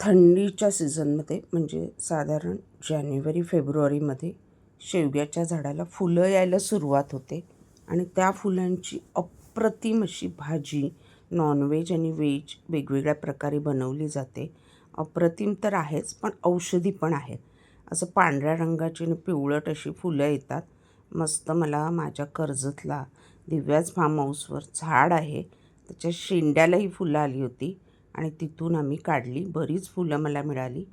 थंडीच्या सीझनमध्ये म्हणजे साधारण जानेवारी फेब्रुवारीमध्ये शेवग्याच्या झाडाला फुलं यायला सुरुवात होते. आणि त्या फुलांची अप्रतिम अशी भाजी नॉनव्हेज आणि व्हेज वेगवेगळ्या प्रकारे बनवली जाते. अप्रतिम तर आहेच पण औषधी पण आहे. असं पांढऱ्या रंगाची आणि पिवळट अशी फुलं येतात. मस्त मला माझ्या कर्जतला दिव्याच फार्म हाऊसवर झाड आहे. त्याच्या शेंड्यालाही फुलं आली होती. आणि तिथून आम्ही काढली. बरीच फुलं मला मिळाली.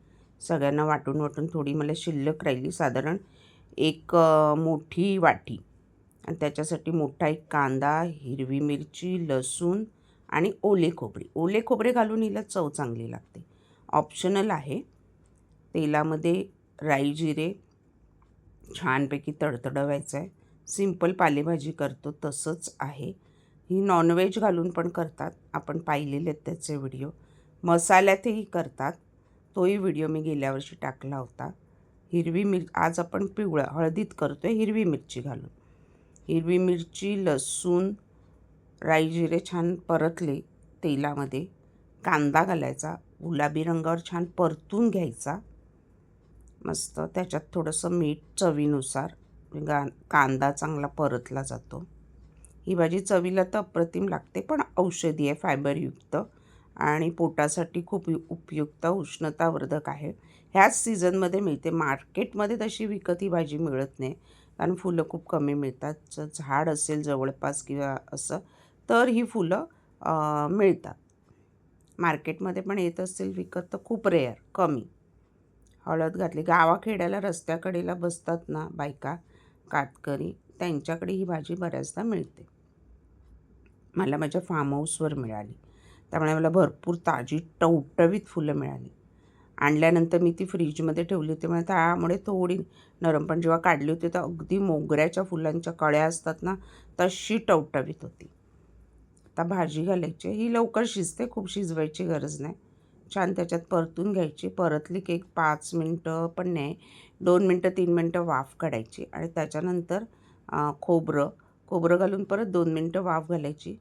सगळ्यांना वाटून वाटून थोडी मला शिल्लक राहिली. साधारण एक मोठी वाटी. आणि त्याच्यासाठी मोठा एक कांदा हिरवी मिरची लसूण आणि ओले खोबरे. ओले खोबरे घालून हिला चव चांगली लागते. ऑप्शनल आहे. तेलामध्ये राई जिरे छानपैकी तडतडवायचं आहे सिंपल पालेभाजी करतो तसंच आहे. ही नॉनव्हेज घालून पण करतात. आपण पाहिलेले आहेत त्याचे व्हिडिओ मसाल्यातही करतात. तोही व्हिडिओ मी गेल्या वर्षी टाकला होता. हिरवी मिर आज आपण पिवळा हळदीत करतो आहे हिरवी मिरची घालून. हिरवी मिरची लसूण राई जिरे छान परतले तेलामध्ये. कांदा घालायचा. गुलाबी रंगावर छान परतून घ्यायचा. मस्त. त्याच्यात थोडंसं मीठ चवीनुसार. म्हणजे गा कांदा चांगला परतला जातो. ही भाजी चवीला तर अप्रतिम लागते पण औषधी आहे फायबरयुक्त आणि पोटासाठी खूप यु- उपयुक्त उष्णतावर्धक आहे. ह्याच सीझनमध्ये मिळते. मार्केटमध्ये तशी विकत ही भाजी मिळत नाही कारण फुलं खूप कमी मिळतात. जर झाड असेल जवळपास किंवा असं तर ही फुलं मिळतात. मार्केटमध्ये पण येत असेल विकत तर खूप रेअर कमी. हळद घातली. गावाखेड्याला रस्त्याकडेला बसतात ना बायका कातकरी त्यांच्याकडे ही भाजी बऱ्याचदा मिळते. मला माझ्या फार्म हाऊसवर मिळाली. त्यामुळे मला भरपूर ताजी टवटवीत फुलं मिळाली. आणल्यानंतर मी ती फ्रीजमध्ये ठेवली होती. म्हणजे त्यामुळे थोडी नरम पण जेव्हा काढली होती तर अगदी मोगऱ्याच्या फुलांच्या कळ्या असतात ना तशी टवटवीत होती. आता भाजी घालायची ही लवकर शिजते खूप शिजवायची गरज नाही. छान त्याच्यात परतून घ्यायची. परतली की एक पाच मिनटं पण नाही दोन मिनटं तीन मिनटं वाफ काढायची. आणि त्याच्यानंतर खोबरं खोबरं घालून परत दोन मिनटं वाफ घालायची.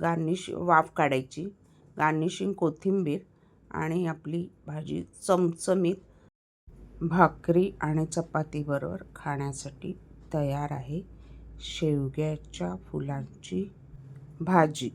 गार्निश वाफ काढायची. गार्निशिंग कोथिंबीर आणि आपली भाजी चमचमीत भाकरी आणि चपातीबरोबर खाण्यासाठी तयार आहे. शेवग्याच्या फुलांची भाजी.